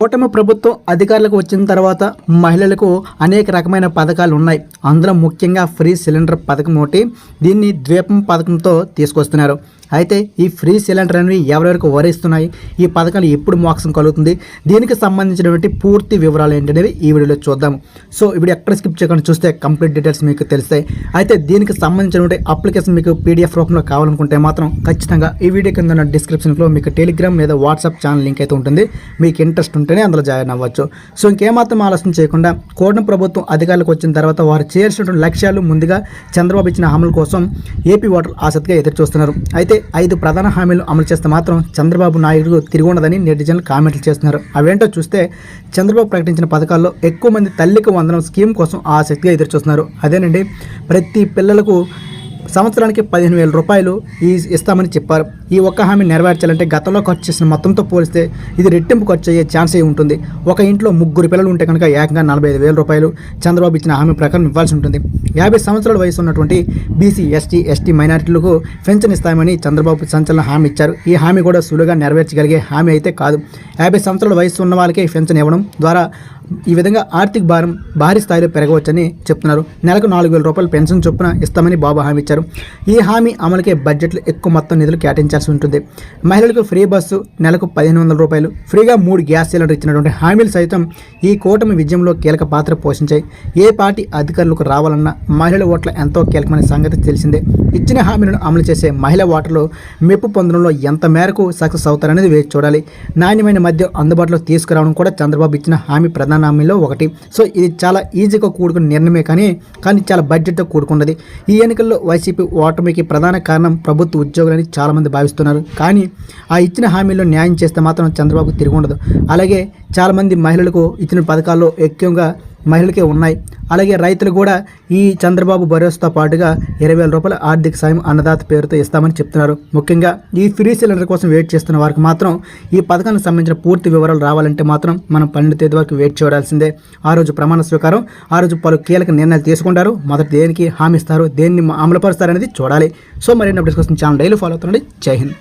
కూటమి ప్రభుత్వం అధికారులకు వచ్చిన తర్వాత మహిళలకు అనేక రకమైన పథకాలు ఉన్నాయి. అందులో ముఖ్యంగా ఫ్రీ సిలిండర్ పథకం ఒకటి దీన్ని ద్వీపం పథకంతో తీసుకొస్తున్నారు. అయితే ఈ ఫ్రీ సిలిండర్ అనేవి ఎవరెవరికి వరిస్తున్నాయి? ఈ పథకాలు ఎప్పుడు మోక్షం కలుగుతుంది? దీనికి సంబంధించినటువంటి పూర్తి వివరాలు ఏంటనేవి ఈ వీడియోలో చూద్దాం. సో ఇప్పుడు ఎక్కడ స్కిప్ చేయకుండా చూస్తే కంప్లీట్ డీటెయిల్స్ మీకు తెలుస్తాయి. అయితే దీనికి సంబంధించినటువంటి అప్లికేషన్ మీకు పీడిఎఫ్ రూపంలో కావాలనుకుంటే మాత్రం ఖచ్చితంగా ఈ వీడియో కింద ఉన్న డిస్క్రిప్షన్లో మీకు టెలిగ్రామ్ లేదా వాట్సాప్ ఛానల్ లింక్ అయితే ఉంటుంది. మీకు ఇంట్రెస్ట్ ఉంటేనే అందులో జాయిన్ అవ్వచ్చు. సో ఇంకేమాత్రం ఆలోచన చేయకుండా కూటమి ప్రభుత్వం అధికారులకు వచ్చిన తర్వాత వారు చేయాల్సినటువంటి లక్ష్యాలు ముందుగా చంద్రబాబు ఇచ్చిన హామీల కోసం ఏపీ ఓటర్లు ఆసక్తిగా ఎదురు చూస్తున్నారు అయితే ఐదు ప్రధాన హామీలు అమలు చేస్తే మాత్రం చంద్రబాబు నాయుడు తిరిగి ఉండదని నెటిజన్లు కామెంట్లు చేస్తున్నారు. అవేంటో చూస్తే చంద్రబాబు ప్రకటించిన పథకాల్లో ఎక్కువ మంది తల్లికి వందనం స్కీమ్ కోసం ఆసక్తిగా ఎదురుచూస్తున్నారు. అదేనండి ప్రతి పిల్లలకు సంవత్సరానికి పదిహేను వేల రూపాయలు ఈ ఇస్తామని చెప్పారు. ఈ ఒక్క హామీ నెరవేర్చాలంటే గతంలో ఖర్చు చేసిన మొత్తంతో పోలిస్తే ఇది రెట్టింపు ఖర్చు అయ్యే ఛాన్స్ అయి ఉంటుంది. ఒక ఇంట్లో ముగ్గురు పిల్లలు ఉంటే కనుక ఏకంగా నలభై ఐదు వేల రూపాయలు చంద్రబాబు ఇచ్చిన హామీ ప్రకారం ఇవ్వాల్సి ఉంటుంది. యాభై సంవత్సరాల వయసు ఉన్నటువంటి బీసీ ఎస్టీ ఎస్టీ మైనారిటీలకు పెన్షన్ ఇస్తామని చంద్రబాబు సంచలన హామీ ఇచ్చారు. ఈ హామీ కూడా సులువుగా నెరవేర్చగలిగే హామీ అయితే కాదు. యాభై సంవత్సరాల వయసు ఉన్న వాళ్ళకే పెన్షన్ ఇవ్వడం ద్వారా ఈ విధంగా ఆర్థిక భారం భారీ స్థాయిలో పెరగవచ్చని చెప్తున్నారు. నెలకు నాలుగు వేల రూపాయలు పెన్షన్ చొప్పున ఇస్తామని బాబు హామీ ఇచ్చారు. ఈ హామీ అమలుకే బడ్జెట్లో ఎక్కువ మొత్తం నిధులు కేటాయించారు కేటాయించాల్సి ఉంటుంది. మహిళలకు ఫ్రీ బస్సు నెలకు పదిహేను వందల రూపాయలు. ఫ్రీగా మూడు గ్యాస్ సిలిండర్ ఇచ్చినటువంటి హామీలు సైతం ఈ కూటమి విజయంలో కీలక పాత్ర పోషించాయి. ఏ పార్టీ అధికారులకు రావాలన్నా మహిళల ఓట్ల ఎంతో కీలకమైన సంగతి తెలిసిందే. ఇచ్చిన హామీలను అమలు చేసే మహిళ ఓటర్లు మెప్పు పొందడంలో ఎంత మేరకు సక్సెస్ అవుతారనేది వేచి చూడాలి. నాణ్యమైన మద్యం అందుబాటులో తీసుకురావడం కూడా చంద్రబాబు ఇచ్చిన హామీ ప్రధాన హామీలో ఒకటి. సో ఇది చాలా ఈజీగా కూడుకున్న నిర్ణయమే కానీ కానీ చాలా బడ్జెట్తో కూడుకున్నది. ఈ ఎన్నికల్లో వైసీపీ ఓటమికి ప్రధాన కారణం ప్రభుత్వ ఉద్యోగులని చాలామంది భావిస్తున్నారు. కానీ ఆ ఇచ్చిన హామీలో న్యాయం చేస్తే మాత్రం చంద్రబాబు తిరిగి ఉండదు. అలాగే చాలామంది మహిళలకు ఇచ్చిన పథకాల్లో ఎక్కువగా మహిళలకే ఉన్నాయి. అలాగే రైతులు కూడా ఈ చంద్రబాబు భరోసాతో పాటుగా ఇరవై వేల రూపాయల ఆర్థిక సాయం అన్నదాత పేరుతో ఇస్తామని చెప్తున్నారు. ముఖ్యంగా ఈ ఫ్రీ సిలిండర్ కోసం వెయిట్ చేస్తున్న వారికి మాత్రం ఈ పథకానికి సంబంధించిన పూర్తి వివరాలు రావాలంటే మాత్రం మనం పన్నెండు తేదీ వరకు వెయిట్ చేయాల్సిందే ఆ రోజు ప్రమాణ స్వీకారం ఆ రోజు పలు కీలక నిర్ణయాలు తీసుకుంటారు. మొదటి దేనికి హామీ ఇస్తారు దేన్ని అమలుపరుస్తారు అనేది చూడాలి. సో మరిన్ని అప్డేట్స్ కోసం ఛానల్ డైలీ ఫాలో అవుతుండండి. జై హింద్.